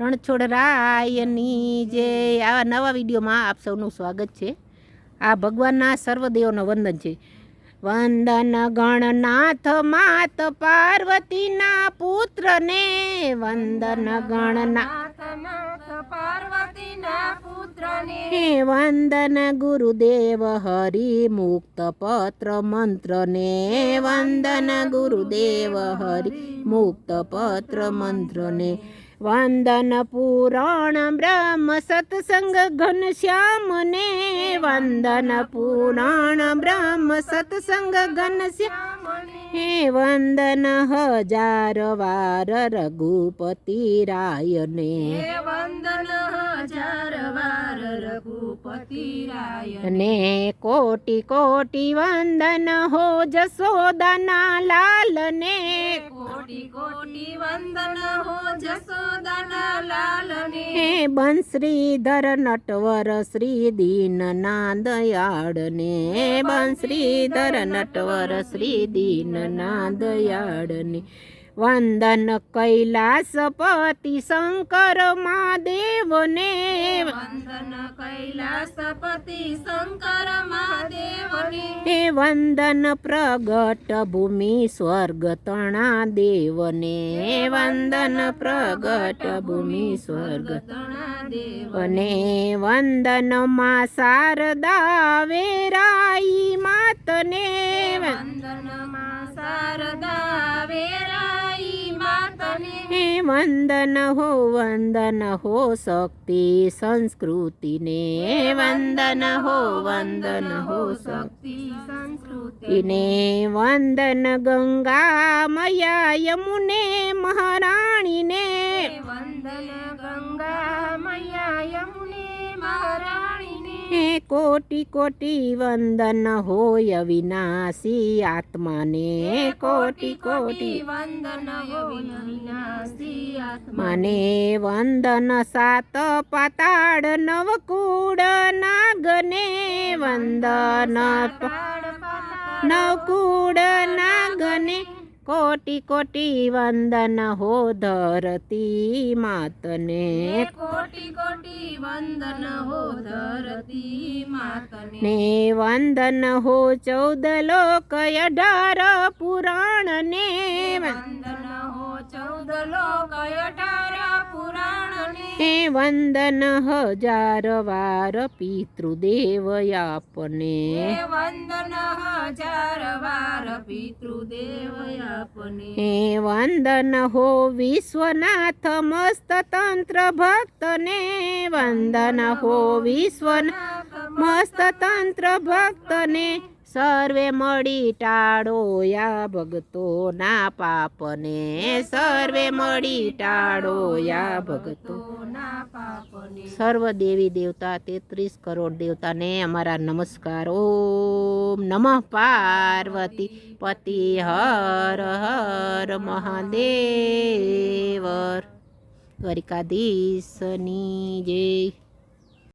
રણછોડ રાયની જે આવા નવા વિડીયોમાં આપ સૌનું સ્વાગત છે. આ ભગવાનના સર્વદેવનો વંદન છે. વંદન ગણનાથ માત પાર્વતીના પુત્રને, વંદન ગણનાથ હે વંદન ગુરુદેવ હરિ મુક્ત પત્ર મંત્રને વંદન ગુરુદેવ હરિ મુક્ત પત્ર મંત્રને વંદન પુરાણ બ્રહ્મ સત્સંગ ઘનશ્યામને વંદન પુરાણ બ્રહ્મ સત્સંગ ઘનશ્યામ હે વંદન હજાર વાર રઘુપતિ રાયને વંદન અને કોટી કોટી વંદન હો જસોદાના લાલને કોટી કોટી વંદન હો જસોદાના લાલને બંશ્રીધર નટવર શ્રી દીનના દયાળને બંશ્રીધર નટવર શ્રી દીનના દયાળને વંદન કૈલાસપતિ શંકર મહાદેવને. વંદન કૈલાસપતિ શંકર મહાદેવને. હે વંદન પ્રગટ ભૂમિ સ્વર્ગ તણા દેવને. વંદન પ્રગટ ભૂમિ સ્વર્ગ અને વંદનમાં શારદા વેરાઈ માતને. વંદનમાં શારદા હે વંદન હો વંદન હો શક્તિ સંસ્કૃતિને વંદન હો વંદન હો શક્તિ સંસ્કૃતિને વંદન ગંગા મયા યમુને મહારાણીને વંદન ગંગા મયા યમુને મહારાણીને હે કોટી કોટી વંદન હોય વિનાશી આત્માને. કોટી કોટી વંદન હોય વિનાશી આત્મા મને વંદન સાત પાતાળ નવકુળ નાગને. વંદન નવકુળ નાગને. કોટી કોટી વંદન હો ધરતી માતને. કોટી કોટી વંદન હો ધરતી માતને. ને વંદન હો ચૌદ લોક અઢાર પુરાણને. વંદન હો ચૌદ લોક અઢાર પુરાણ હે વંદન હજાર વાર પિતૃદેવ આપને. વંદન હજાર હે વંદન હો વિશ્વનાથ, મસ્ત તંત્ર ભક્તને. વંદન હો વિશ્વનાથ, મસ્ત તંત્ર ભક્તને. સર્વે મળી ટાળો યા ભગતોના પાપને. સર્વે મળી ટાળો યા ભગતો ના સર્વ દેવી દેવતા તેત્રીસ કરોડ દેવતાને અમારા નમસ્કાર. ઓમ નમઃ પાર્વતી પતિ હર હર મહાદેવ. દ્વારિકાધીશની જય.